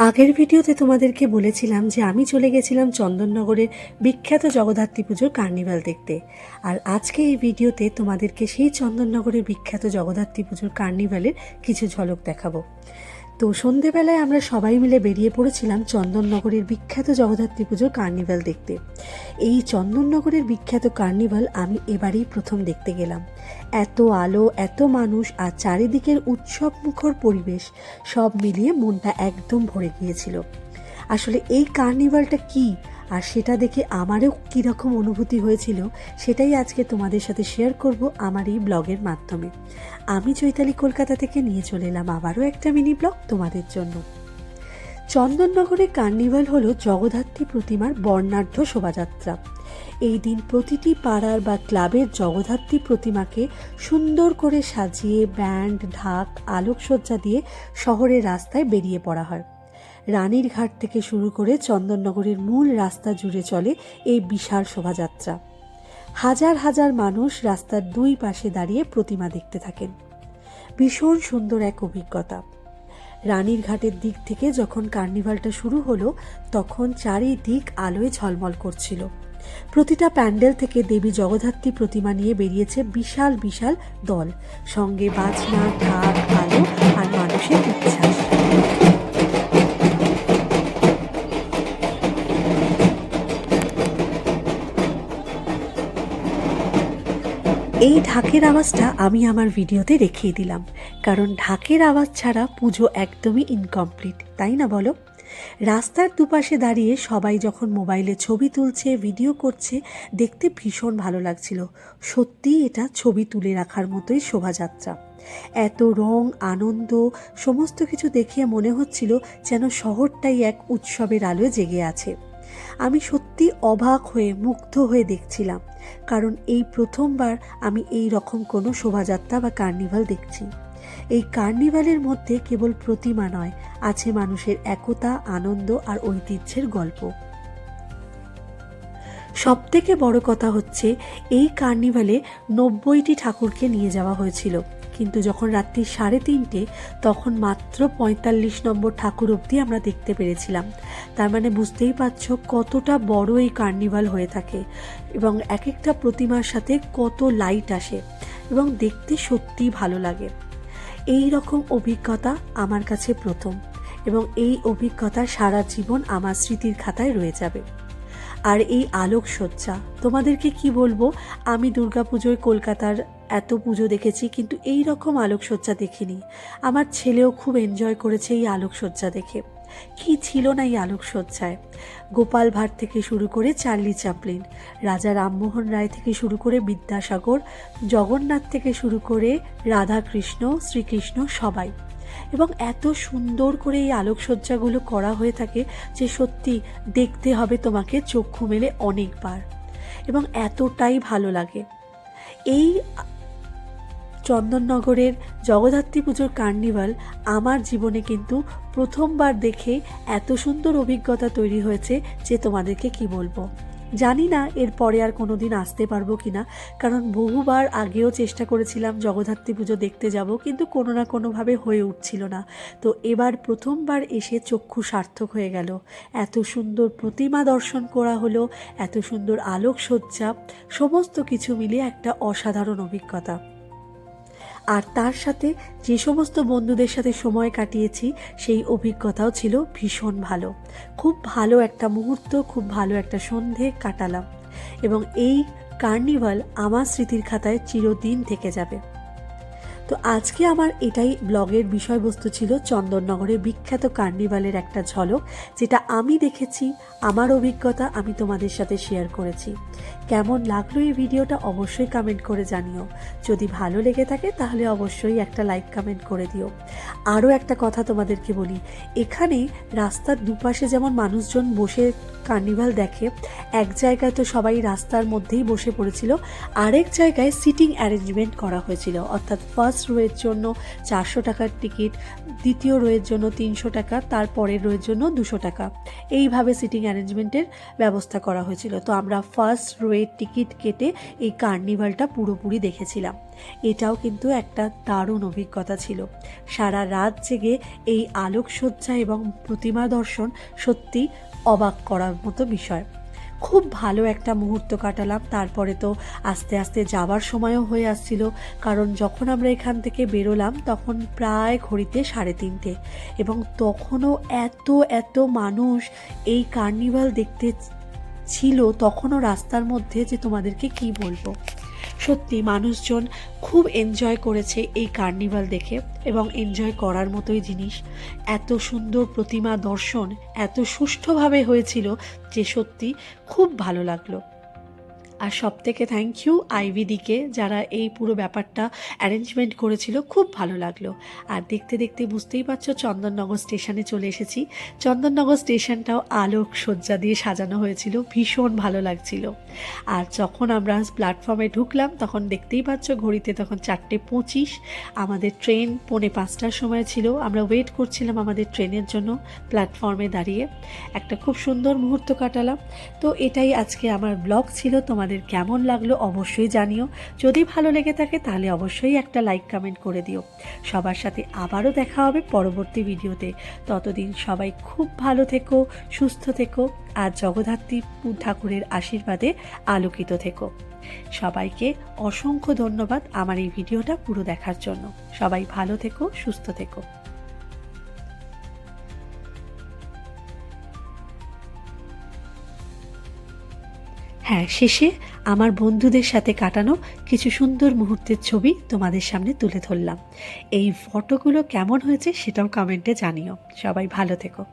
আগের ভিডিওতে তোমাদেরকে বলেছিলাম যে আমি চলে গেছিলাম চন্দননগরের বিখ্যাত জগদ্ধাত্রী পুজোর কার্নিভাল দেখতে। আর আজকে এই ভিডিওতে তোমাদেরকে সেই চন্দননগরের বিখ্যাত জগদ্ধাত্রী পুজোর কার্নিভালের কিছু ঝলক দেখাবো। তো সন্ধেবেলায় আমরা সবাই মিলে বেরিয়ে পড়েছিলাম চন্দননগরের বিখ্যাত জগদ্ধাত্রী পুজোর কার্নিভাল দেখতে। এই চন্দননগরের বিখ্যাত কার্নিভাল আমি এবারেই প্রথম দেখতে গেলাম। এত আলো, এত মানুষ আর চারিদিকের উৎসব মুখর পরিবেশ সব মিলিয়ে মনটা একদম ভরে গিয়েছিল। আসলে এই কার্নিভালটা কি? আর সেটা দেখে আমারও কীরকম অনুভূতি হয়েছিল সেটাই আজকে তোমাদের সাথে শেয়ার করব আমার এই ব্লগের মাধ্যমে। আমি চৈতালি কলকাতা থেকে নিয়ে চলে এলাম আবারও একটা মিনি ব্লগ তোমাদের জন্য। চন্দননগরে কার্নিভাল হল জগদ্ধাত্রী প্রতিমার বর্ণাঢ্য শোভাযাত্রা। এই দিন প্রতিটি পাড়ার বা ক্লাবের জগদ্ধাত্রী প্রতিমাকে সুন্দর করে সাজিয়ে, ব্যান্ড, ঢাক, আলোকসজ্জা দিয়ে শহরের রাস্তায় বেরিয়ে পড়া হয়। রানীর ঘাট থেকে শুরু করে চন্দননগরের মূল রাস্তা জুড়ে চলে এই বিশাল শোভাযাত্রা। হাজার হাজার মানুষ রাস্তার দুই পাশে দাঁড়িয়ে প্রতিমা দেখতে থাকেন। ভীষণ সুন্দর এক অভিজ্ঞতা। রানীর ঘাটের দিক থেকে যখন কার্নিভালটা শুরু হলো, তখন চারিদিক আলোয় ঝলমল করছিল। প্রতিটা প্যান্ডেল থেকে দেবী জগদ্ধাত্রী প্রতিমা নিয়ে বেরিয়েছে বিশাল বিশাল দল। সঙ্গে বাজনা, ঢাক, আলো আর মানুষের উচ্ছ্বাস এই ঢাকের আওয়াজটা আমি আমার ভিডিওতে রেখেই দিলাম। কারণ ঢাকের আওয়াজ ছাড়া পুজো একদমই ইনকমপ্লিট তাই না বলো? রাস্তার দুপাশে দাঁড়িয়ে সবাই যখন মোবাইলে ছবি তুলছে ভিডিও করছে, দেখতে ভীষণ ভালো লাগছিল। সত্যিই এটা ছবি তুলে রাখার মতোই শোভাযাত্রা। এত রং, আনন্দ, সমস্ত কিছু দেখে মনে হচ্ছিল যেন শহরটাই এক উৎসবের আলোয় জেগে আছে। আমি সত্যি অবাক হয়ে, মুগ্ধ হয়ে দেখছিলাম। কারণ এই প্রথমবার আমি এই রকম কোনো শোভাযাত্রা বা কার্নিভাল দেখছি। এই কার্নিভালের মধ্যে কেবল প্রতিমা নয়, আছে মানুষের একতা, আনন্দ আর ঐতিহ্যের গল্প। সবথেকে বড় কথা হচ্ছে, এই কার্নিভালে নব্বইটি ঠাকুরকে নিয়ে যাওয়া হয়েছিল। কিন্তু যখন রাত্রি সাড়ে তিনটে, তখন মাত্র পঁয়তাল্লিশ নম্বর ঠাকুর অবধি আমরা দেখতে পেরেছিলাম। তার মানে বুঝতেই পারছ কতটা বড় এই কার্নিভাল হয়ে থাকে এবং এক একটা প্রতিমার সাথে কত লাইট আসে এবং দেখতে সত্যিই ভালো লাগে। এই রকম অভিজ্ঞতা আমার কাছে প্রথম এবং এই অভিজ্ঞতা সারা জীবন আমার স্মৃতির খাতায় রয়ে যাবে। আর এই আলোকসজ্জা, তোমাদেরকে কি বলব? আমি দুর্গাপুজোয় কলকাতার এত পুজো দেখেছি, কিন্তু এই রকম আলোকসজ্জা দেখিনি। আমার ছেলেও খুব এনজয় করেছে এই আলোকসজ্জা দেখে। কি ছিল না এই আলোকসজ্জায়? গোপাল ভাঁড় থেকে শুরু করে চার্লি চাপলিন, রাজা রামমোহন রায় থেকে শুরু করে বিদ্যাসাগর, জগন্নাথ থেকে শুরু করে রাধাকৃষ্ণ, শ্রীকৃষ্ণ সবাই। এবং এত সুন্দর করে এই আলোকসজ্জাগুলো করা হয়ে থাকে যে সত্যি দেখতে হবে তোমাকে চক্ষু মেলে অনেকবার। এবং এতটাই ভালো লাগে। এই চন্দননগরের জগদ্ধাত্রী পুজোর কার্নিভাল আমার জীবনে কিন্তু প্রথমবার দেখে এত সুন্দর অভিজ্ঞতা তৈরি হয়েছে যে তোমাদেরকে কি বলব। জানি না এর পরে আর কোনো দিন আসতে পারব কি না কারণ বহুবার আগেও চেষ্টা করেছিলাম জগদ্ধাত্রী পুজো দেখতে যাব, কিন্তু কোনো না কোনোভাবে হয়ে উঠছিল না। তো এবার প্রথমবার এসে চক্ষু সার্থক হয়ে গেল। এত সুন্দর প্রতিমা দর্শন করা হলো, এত সুন্দর আলোকসজ্জা, সমস্ত কিছু মিলিয়ে একটা অসাধারণ অভিজ্ঞতা। আর তার সাথে যে সমস্ত বন্ধুদের সাথে সময় কাটিয়েছি, সেই অভিজ্ঞতাও ছিল ভীষণ ভালো। খুব ভালো একটা মুহূর্ত, খুব ভালো একটা সন্ধে কাটালাম। এবং এই কার্নিভাল আমার স্মৃতির খাতায় চিরদিন থেকে যাবে। তো আজকে আমার এটাই ব্লগের বিষয়বস্তু ছিল চন্দননগরের বিখ্যাত কার্নিভালের একটা ঝলক, যেটা আমি দেখেছি, আমার অভিজ্ঞতা আমি তোমাদের সাথে শেয়ার করেছি। কেমন লাগল এই ভিডিওটা অবশ্যই কমেন্ট করে জানিও। যদি ভালো লেগে থাকে তাহলে অবশ্যই একটা লাইক কমেন্ট করে দিও। আরও একটা কথা তোমাদেরকে বলি, এখানে রাস্তার দুপাশে যেমন মানুষজন বসে কার্নিভাল দেখে, এক জায়গায় তো সবাই রাস্তার মধ্যেই বসে পড়েছিল, আরেক জায়গায় সিটিং অ্যারেঞ্জমেন্ট করা হয়েছিল, অর্থাৎ ফার্স্ট ফার্স্ট রোয়ের জন্য চারশো টাকার টিকিট, দ্বিতীয় রোয়ের জন্য তিনশো টাকা তারপরের রোয়ের জন্য দুশো টাকা। এইভাবে সিটিং অ্যারেঞ্জমেন্টের ব্যবস্থা করা হয়েছিল। তো আমরা ফার্স্ট রোয়ের টিকিট কেটে এই কার্নিভালটা পুরোপুরি দেখেছিলাম। এটাও কিন্তু একটা দারুণ অভিজ্ঞতা ছিল। সারা রাত জেগে এই আলোকসজ্জা এবং প্রতিমা দর্শন সত্যি অবাক করার মতো বিষয়। খুব ভালো একটা মুহূর্ত কাটালাম। তারপরে তো আস্তে আস্তে যাবার সময়ও হয়ে আসছিল। কারণ যখন আমরা এখান থেকে বেরোলাম, তখন প্রায় ঘড়িতে সাড়ে তিনটে। এবং তখনও এত এত মানুষ এই কার্নিভাল দেখতে ছিল, তখনও রাস্তার মধ্যে যে তোমাদেরকে কি বলব? সত্যি মানুষজন খুব এনজয় করেছে এই কার্নিভাল দেখে এবং এনজয় করার মতোই জিনিস। এত সুন্দর প্রতিমা দর্শন, এত সুষ্ঠুভাবে হয়েছিল যে সত্যি খুব ভালো লাগল। আর সব থেকে থ্যাংক ইউ আইভিদিকে যারা এই পুরো ব্যাপারটা অ্যারেঞ্জমেন্ট করেছিল, খুব ভালো লাগল। আর দেখতে দেখতে বুঝতেই পারছ চন্দননগর স্টেশনে চলে এসেছি। চন্দননগর স্টেশনটাও আলোক সজ্জা দিয়ে সাজানো হয়েছিল, ভীষণ ভালো লাগছিল। আর যখন আমরা প্ল্যাটফর্মে ঢুকলাম, তখন দেখতেই পাচ্ছ ঘড়িতে তখন চারটে পঁচিশ, আমাদের ট্রেন পৌনে পাঁচটার সময় ছিল। আমরা ওয়েট করছিলাম আমাদের ট্রেনের জন্য প্ল্যাটফর্মে দাঁড়িয়ে। একটা খুব সুন্দর মুহূর্ত কাটালাম। তো এটাই আজকে আমার ব্লগ ছিল তোমাদের কেমন লাগল অবশ্যই জানিও। যদি ভালো লেগে থাকে তাহলে অবশ্যই একটা লাইক কমেন্ট করে দিও। সবার সাথে আবারও দেখা হবে পরবর্তী ভিডিওতে। ততদিন সবাই খুব ভালো থেকো, সুস্থ থেকো, আর জগদ্ধাত্রী ঠাকুরের আশীর্বাদে আলোকিত থেকো। সবাইকে অসংখ্য ধন্যবাদ আমার এই ভিডিওটা পুরো দেখার জন্য। সবাই ভালো থেকো, সুস্থ থেকো। হ্যাঁ শেষে আমার বন্ধুদের সাথে কাটানো কিছু সুন্দর মুহূর্তের ছবি তোমাদের সামনে তুলে ধরলাম। এই ফটোগুলো কেমন হয়েছে সেটাও কমেন্টে জানিও। সবাই ভালো থেকো।